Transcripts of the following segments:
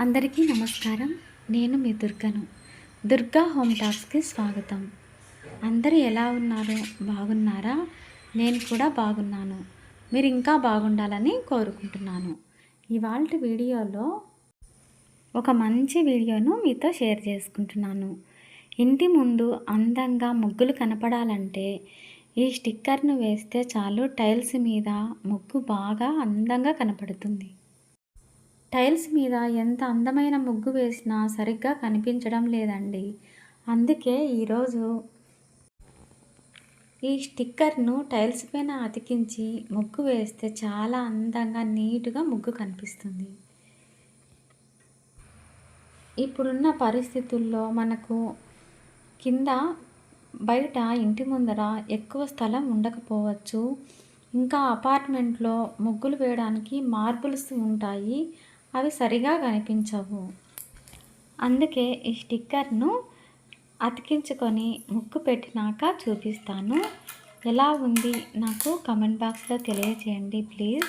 అందరికీ నమస్కారం. నేను మీ దుర్గను. దుర్గా హోమ్ టాక్స్కి స్వాగతం. అందరూ ఎలా ఉన్నారు? బాగున్నారా? నేను కూడా బాగున్నాను. మీరు ఇంకా బాగుండాలని కోరుకుంటున్నాను. ఇవాళ వీడియోలో ఒక మంచి వీడియోను మీతో షేర్ చేసుకుంటున్నాను. ఇంటి ముందు అందంగా ముగ్గులు కనపడాలంటే ఈ స్టిక్కర్ను వేస్తే చాలు టైల్స్ మీద ముగ్గు బాగా అందంగా కనపడుతుంది. టైల్స్ మీద ఎంత అందమైన ముగ్గు వేసినా సరిగ్గా కనిపించడం లేదండి. అందుకే ఈరోజు ఈ స్టిక్కర్ను టైల్స్ పైన అతికించి ముగ్గు వేస్తే చాలా అందంగా నీట్గా ముగ్గు కనిపిస్తుంది. ఇప్పుడున్న పరిస్థితుల్లో మనకు కింద బయట ఇంటి ముందర ఎక్కువ స్థలం ఉండకపోవచ్చు. ఇంకా అపార్ట్మెంట్లో ముగ్గులు వేయడానికి మార్బుల్స్ ఉంటాయి. అవి సరిగా కనిపించవు. అందుకే ఈ స్టిక్కర్ను అతికించుకొని ముక్కు పెట్టినాక చూపిస్తాను. ఎలా ఉంది నాకు కమెంట్ బాక్స్లో తెలియజేయండి ప్లీజ్.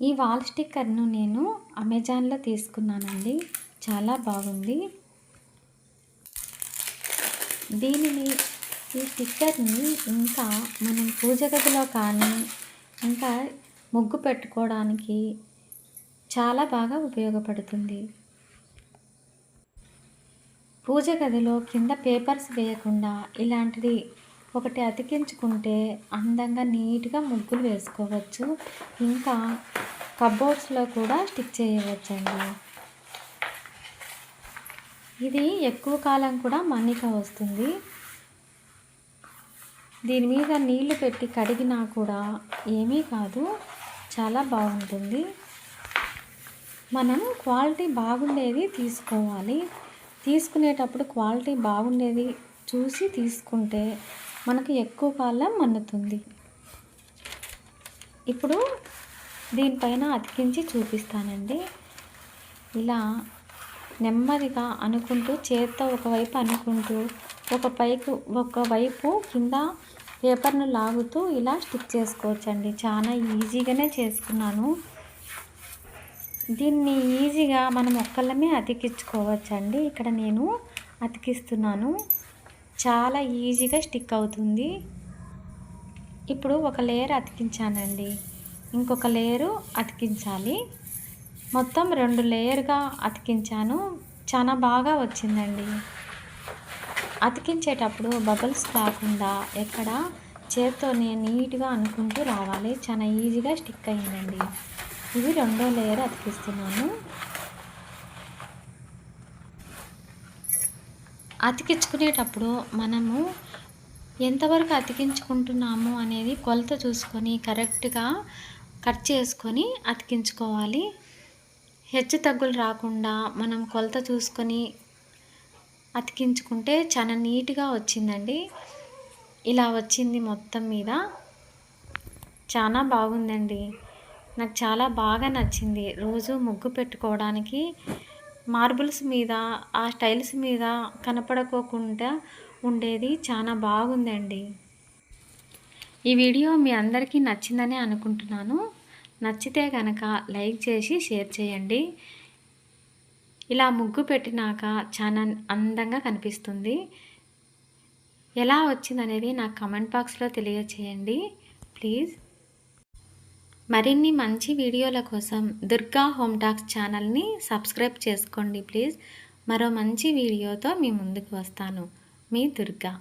ఈ వాల్ స్టిక్కర్ను నేను అమెజాన్లో తీసుకున్నానండి. చాలా బాగుంది. దీనిని ఈ స్టిక్కర్ని ఇంకా మనం పూజ గదిలో కానీ ఇంకా ముగ్గు పెట్టుకోవడానికి చాలా బాగా ఉపయోగపడుతుంది. పూజ గదిలో కింద పేపర్స్ వేయకుండా ఇలాంటిది ఒకటి అతికించుకుంటే అందంగా నీట్గా ముగ్గులు వేసుకోవచ్చు. ఇంకా కబోర్డ్స్లో కూడా స్టిక్ చేయవచ్చండి. ఇది ఎక్కువ కాలం కూడా మన్నిక వస్తుంది. దీని మీద నీళ్ళు పెట్టి కడిగినా కూడా ఏమీ కాదు. చాలా బాగుంటుంది. మనం క్వాలిటీ బాగుండేది తీసుకోవాలి. తీసుకునేటప్పుడు క్వాలిటీ బాగుండేది చూసి తీసుకుంటే మనకు ఎక్కువ కాలం మన్నుతుంది ఇప్పుడు దీనిపైన అతికించి చూపిస్తానండి. ఇలా నెమ్మదిగా అనుకుంటూ చేత్తో ఒకవైపు అనుకుంటూ ఒక పైకు ఒకవైపు కింద పేపర్ను లాగుతూ ఇలా స్టిక్ చేసుకోవచ్చండి. చాలా ఈజీగానే చేసుకున్నాను. దీన్ని ఈజీగా మనం ఒక్కళ్ళమే అతికించుకోవచ్చండి. ఇక్కడ నేను అతికిస్తున్నాను. చాలా ఈజీగా స్టిక్ అవుతుంది. ఇప్పుడు ఒక లేయర్ అతికించానండి. ఇంకొక లేయరు అతికించాలి. మొత్తం రెండు లేయర్గా అతికించాను. చాలా బాగా వచ్చిందండి. అతికించేటప్పుడు బబుల్స్ కాకుండా ఎక్కడ చేత్తోనే నీట్గా అనుకుంటూ రావాలి. చాలా ఈజీగా స్టిక్ అయిందండి. ఇది రెండో లేయర్ అతికిస్తున్నాను. అతికించుకునేటప్పుడు మనము ఎంతవరకు అతికించుకుంటున్నాము అనేది కొలత చూసుకొని కరెక్ట్గా కట్ చేసుకొని అతికించుకోవాలి. హెచ్చు తగ్గులు రాకుండా మనం కొలత చూసుకొని అతికించుకుంటే చాలా నీట్గా వచ్చిందండి. ఇలా వచ్చింది మొత్తం మీద. చాలా బాగుందండి. నాకు చాలా బాగా నచ్చింది. రోజు ముగ్గు పెట్టుకోవడానికి మార్బుల్స్ మీద ఆ స్టైల్స్ మీద కనపడకోకుండా ఉండేది చాలా బాగుందండి. ఈ వీడియో మీ అందరికీ నచ్చిందని అనుకుంటున్నాను. నచ్చితే కనుక లైక్ చేసి షేర్ చేయండి. ఇలా ముగ్గు పెట్టినాక చాలా అందంగా కనిపిస్తుంది. ఎలా వచ్చిందనేది నాకు కమెంట్ బాక్స్లో తెలియచేయండి. ప్లీజ్. మరిన్ని మంచి వీడియోల కోసం దుర్గా హోమ్ టాక్స్ ఛానల్ని సబ్స్క్రైబ్ చేసుకోండి ప్లీజ్. మరో మంచి వీడియోతో మీ ముందుకు వస్తాను. మీ దుర్గా.